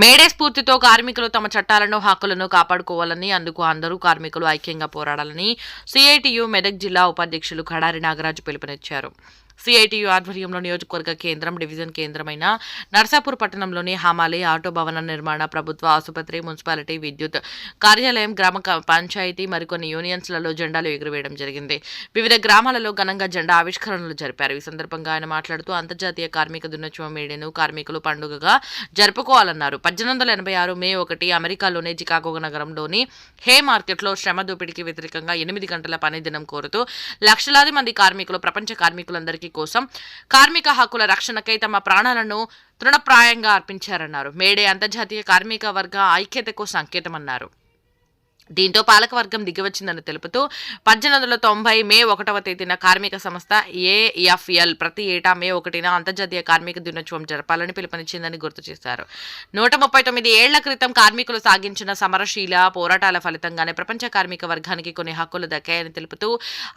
May Day స్ఫూర్తితో కార్మికులు తమ చట్టాలను హక్కులను కాపాడుకోవాలని అందుకు అందరూ కార్మికులు ఐక్యంగా పోరాడాలని సిఐటియు మెదక్ జిల్లా ఉపాధ్యక్షులు ఖడారి నాగరాజు పిలుపునిచ్చారు. సిఐటియు ఆధ్వర్యంలో నియోజకవర్గ కేంద్రం డివిజన్ కేంద్రమైన నర్సాపూర్ పట్టణంలోని హమాలి ఆటో భవన నిర్మాణ ప్రభుత్వ ఆసుపత్రి మున్సిపాలిటీ విద్యుత్ కార్యాలయం గ్రామ పంచాయతీ మరికొన్ని యూనియన్స్లలో జెండాలు ఎగురవేయడం జరిగింది. వివిధ గ్రామాలలో ఘనంగా జెండా ఆవిష్కరణలు జరిపారు. ఈ సందర్భంగా ఆయన మాట్లాడుతూ అంతర్జాతీయ కార్మిక దినోత్సవం మేడేను కార్మికులు పండుగగా జరుపుకోవాలన్నారు. పద్దెనిమిది వందల ఎనభై ఆరు మే ఒకటి అమెరికాలోని చికాగో నగరంలోని హే మార్కెట్లో శ్రమ దోపిడీకి వ్యతిరేకంగా ఎనిమిది గంటల పని దినం కోరుతూ లక్షలాది మంది కార్మికులు ప్రపంచ కార్మికులందరికీ కోసం కార్మిక హక్కుల రక్షణకై తమ ప్రాణాలను తృణప్రాయంగా అర్పించారన్నారు. మేడే అంతర్జాతీయ కార్మిక వర్గ ఐక్యతకు సంకేతమన్నారు. దీంతో పాలకవర్గం దిగివచ్చిందని తెలుపుతూ పద్దెనిమిది వందల తొంభై మే ఒకటవ తేదీన కార్మిక సంస్థ ఏఎఫ్ఎల్ ప్రతి ఏటా మే ఒకటిన అంతర్జాతీయ కార్మిక దినోత్సవం జరపాలని పిలుపునిచ్చిందని గుర్తు చేశారు. నూట ముప్పై తొమ్మిది ఏళ్ళ క్రితం కార్మికులు సాగించిన సమరశీల పోరాటాల ఫలితంగానే ప్రపంచ కార్మిక వర్గానికి కొన్ని హక్కులు దక్కాయని తెలుపుతూ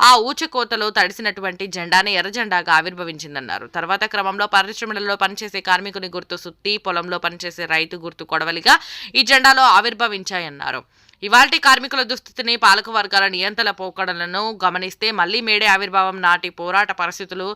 ఆ ఊచకోతలో తడిసినటువంటి జెండాని ఎర్ర జెండాగా ఆవిర్భవించిందన్నారు. తర్వాత క్రమంలో పరిశ్రమలలో పనిచేసే కార్మికుని గుర్తు సుత్తి పొలంలో పనిచేసే రైతు గుర్తు కొడవలిగా ఈ జెండాలో ఆవిర్భవించాయన్నారు. ఇవాల్టి కార్మికుల దుస్థితిని పాలక వర్గాల నియంత్రణ పోకడలను గమనిస్తే మళ్ళీ మేడే ఆవిర్భావం నాటి పోరాట పరిస్థితులు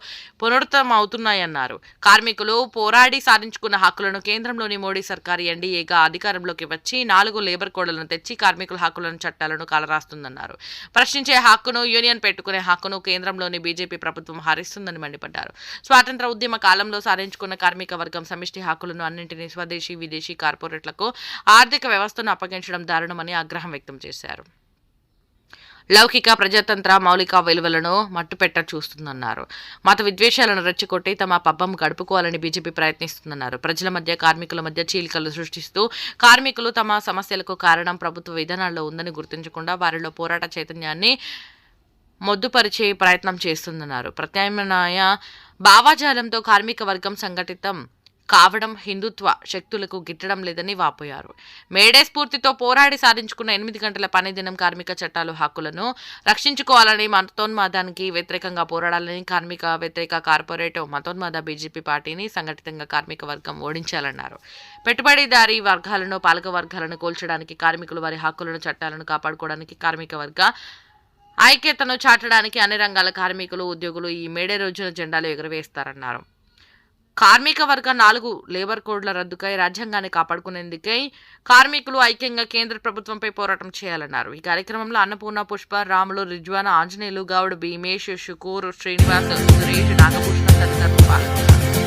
పునరుత్తమవుతున్నాయన్నారు కార్మికులు పోరాడి సాధించుకున్న హక్కులను కేంద్రంలోని మోడీ సర్కార్ ఎన్డీఏగా అధికారంలోకి వచ్చి నాలుగు లేబర్ కోడ్లను తెచ్చి కార్మికుల హక్కులను చట్టాలను కాలరాస్తుందన్నారు. ప్రశ్నించే హక్కును యూనియన్ పెట్టుకునే హక్కును కేంద్రంలోని బీజేపీ ప్రభుత్వం హరిస్తుందని మండిపడ్డారు. స్వాతంత్ర ఉద్యమ కాలంలో సాధించుకున్న కార్మిక వర్గం సమిష్టి హక్కులను అన్నింటినీ స్వదేశీ విదేశీ కార్పొరేట్లకు ఆర్థిక వ్యవస్థను అప్పగించడం దారుణమని ఆగ్రహం వ్యక్తం చేశారు. లౌకిక ప్రజాతంత్ర మౌలిక విలువలను మట్టుపెట్ట చూస్తుందన్నారు. మత విద్వేషాలను రెచ్చగొట్టి తమ పబ్బం గడుపుకోవాలని బీజేపీ ప్రయత్నిస్తుందన్నారు. ప్రజల మధ్య కార్మికుల మధ్య చీలికలు సృష్టిస్తూ కార్మికులు తమ సమస్యలకు కారణం ప్రభుత్వ విధానాల్లో ఉందని గుర్తించకుండా వారిలో పోరాట చైతన్యాన్ని మొద్దుపరిచే ప్రయత్నం చేస్తుందన్నారు. ప్రత్యామ్నాయ భావాజాలంతో కార్మిక వర్గం సంఘటితం కావడం హిందుత్వ శక్తులకు గిట్టడం లేదని వాపోయారు. మేడే స్ఫూర్తితో పోరాడి సాధించుకున్న ఎనిమిది గంటల పని దినం కార్మిక చట్టాలు హక్కులను రక్షించుకోవాలని మతోన్మాదానికి వ్యతిరేకంగా పోరాడాలని కార్మిక వ్యతిరేక కార్పొరేట్ మతోన్మాద బీజేపీ పార్టీని సంఘటితంగా కార్మిక వర్గం ఓడించాలన్నారు. పెట్టుబడిదారీ వర్గాలను పాలక వర్గాలను కోల్చడానికి కార్మికులు వారి హక్కులను చట్టాలను కాపాడుకోవడానికి కార్మిక వర్గ ఐక్యతను చాటడానికి అన్ని రంగాల కార్మికులు ఉద్యోగులు ఈ మేడే రోజున జెండాలు ఎగురవేస్తారన్నారు. కార్మిక వర్గ నాలుగు లేబర్ కోడ్ల రద్దుకై రాజ్యాంగాన్ని కాపాడుకునేందుకై కార్మికులు ఐక్యంగా కేంద్ర ప్రభుత్వంపై పోరాటం చేయాలన్నారు. ఈ కార్యక్రమంలో అన్నపూర్ణ పుష్ప రాములు రిజ్వాన ఆంజనేయులు గౌడ్ భీమేష్ శుకూర్ శ్రీనివాస్ సురేష్ నాగభూషణం తదితరులు పాల్గొన్నారు.